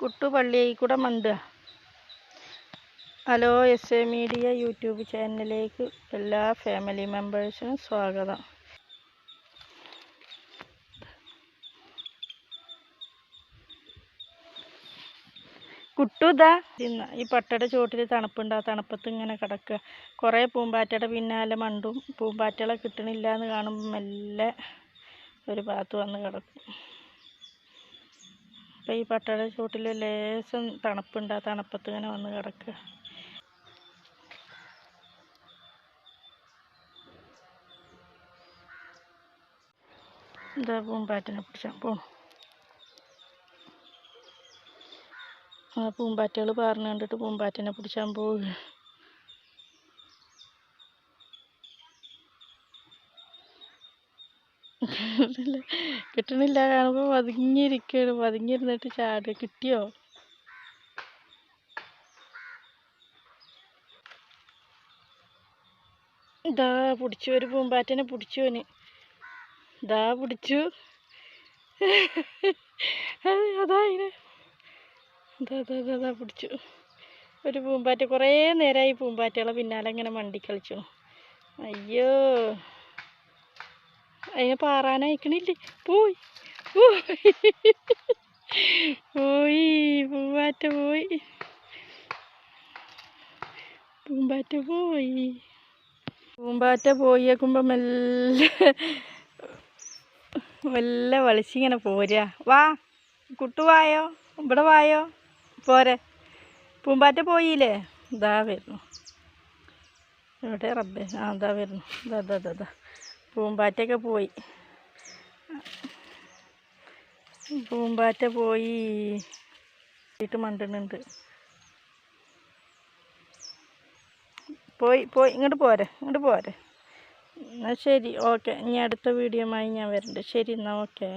കുട്ടു പള്ളിയിൽ കൂടെ മണ്ടുക hello S A media YouTube ചാനലിലേക്ക് എല്ലാ ഫാമിലി മെമ്പേഴ്സിനും സ്വാഗതം. കുട്ടുതാ ഈ പട്ടയുടെ ചുവട്ടിൽ തണുപ്പുണ്ട്. തണുപ്പത്ത് ഇങ്ങനെ കിടക്കുക. കുറേ പൂമ്പാറ്റയുടെ പിന്നാലെ മണ്ടും പൂമ്പാറ്റകളെ കിട്ടണില്ല എന്ന് കാണുമ്പോൾ മെല്ലെ ഒരു ഭാഗത്ത് വന്ന് കിടക്കും. അപ്പം ഈ പട്ടയുടെ ചൂട്ടിൽ ലേശം തണുപ്പുണ്ട്. ആ തണുപ്പത്ത് ഇങ്ങനെ വന്ന് കിടക്കുക എന്താ പൂമ്പാറ്റിനെ പിടിച്ചാൽ പോണു. ആ പൂമ്പാറ്റകൾ പറഞ്ഞു കണ്ടിട്ട് പൂമ്പാറ്റിനെ പിടിച്ചാൻ പോവുക കിട്ടണില്ല കാണുമ്പോൾ പതുങ്ങിയിരിക്കുകയാണ് പതുങ്ങിയിരുന്നിട്ട് ചാടുക. കിട്ടിയോ? ഇതാ പിടിച്ചു ഒരു പൂമ്പാറ്റനെ പിടിച്ചു അവന്. ഇതാ പിടിച്ചു. അത് അതാ പിടിച്ചു. ഒരു പൂമ്പാറ്റ. കുറേ നേരമായി പൂമ്പാറ്റകളെ പിന്നാലെ ഇങ്ങനെ മണ്ടി കളിച്ചു അയ്യോ. അതിനെ പാറാനയക്കണില്ലേ? പോയി പോയി. പൂമ്പാറ്റ പോയി. പൂമ്പാറ്റ പോയി. പൂമ്പാറ്റ പോയേക്കുമ്പോൾ മെല്ലെ മെല്ലെ വളിച്ചിങ്ങനെ പോരാ വാ കുട്ടുവായോ ഇവിടെ വായോ? പോരെ. പൂമ്പാറ്റ പോയില്ലേ? ഇതാ വരുന്നു. എവിടെ റബ്ബേ? ആ ഇതാ വരുന്നു. ഇതാ ഇതാ ഇതാ പൂമ്പാറ്റയൊക്കെ പോയി. പൂമ്പാറ്റ പോയി. ഇട്ട് മണ്ടുന്നുണ്ട്. പോയി പോയി. ഇങ്ങോട്ട് പോരെ ഇങ്ങോട്ട് പോരെ. എന്നാൽ ശരി ഓക്കെ. ഇനി അടുത്ത വീഡിയോമായി ഞാൻ വരുന്നുണ്ട് ശരി എന്നാൽ ഓക്കെ.